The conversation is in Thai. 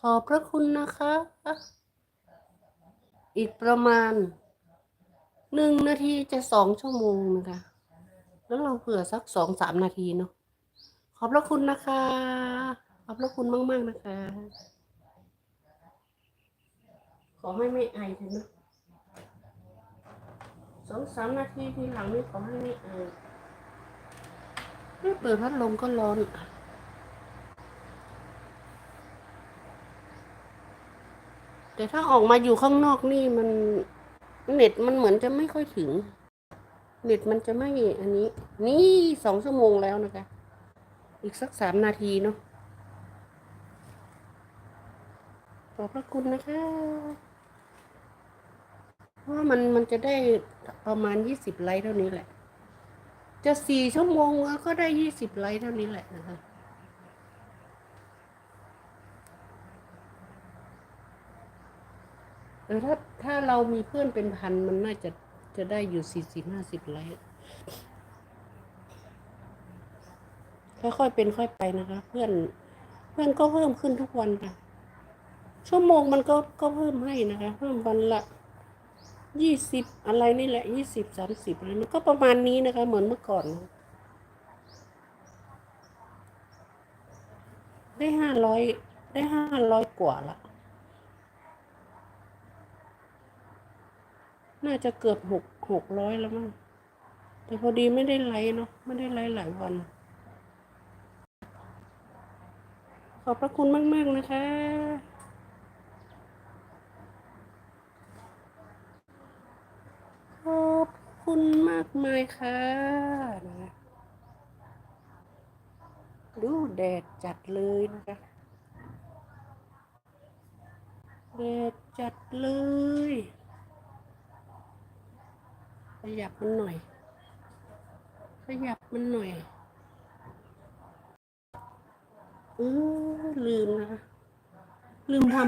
ขอบพระคุณนะคะ อีกประมาณหนึ่งนาทีจะสองชั่วโมงนะคะ แล้วเราเผื่อสักสองสามนาทีเนาะขอบพระคุณนะคะ ขอบพระคุณมาก ๆ นะคะ ขอให้ไม่ไอเถอะนะสองสามนาทีทีหลังนี่ขอให้ไม่ไอไม่เปิดพัดลมก็ร้อน แต่ถ้าออกมาอยู่ข้างนอกนี่มันเน็ตมันเหมือนจะไม่ค่อยถึง เน็ตมันจะไม่อันนี้ นี่สองชั่วโมงแล้วนะคะ อีกสักสามนาทีเนาะขอบพระคุณนะคะเพราะว่ามันมันจะได้ประมาณยี่สิบไลค์เท่านี้แหละ จะสี่ชั่วโมงก็ได้ยี่สิบไลค์เท่านี้แหละนะคะ เออถ้าถ้าเรามีเพื่อนเป็นพันมันน่าจะจะได้อยู่สี่สิบห้าสิบไลค์ค่อยๆเป็นค่อยไปนะคะ เพื่อนเพื่อนก็เพิ่มขึ้นทุกวันค่ะ ชั่วโมงมันก็ก็เพิ่มให้นะคะ เพิ่มวันละยี่สิบอะไรนี่แหละยี่สิบสามสิบอะไรมันก็ประมาณนี้นะคะ เหมือนเมื่อก่อน ได้ห้าร้อยได้ห้าร้อยกว่าละ น่าจะเกือบหกหกร้อยแล้วมั้งแต่พอดีไม่ได้ไลฟ์เนาะไม่ได้ไลฟ์หลายวัน ขอบพระคุณมากๆนะคะขอบคุณมากมายค่ะนะดูแดดจัดเลยนะคะแดดจัดเลย ยับมันหน่อย ขยับมันหน่อย อือลืมนะคะ ลืมทำ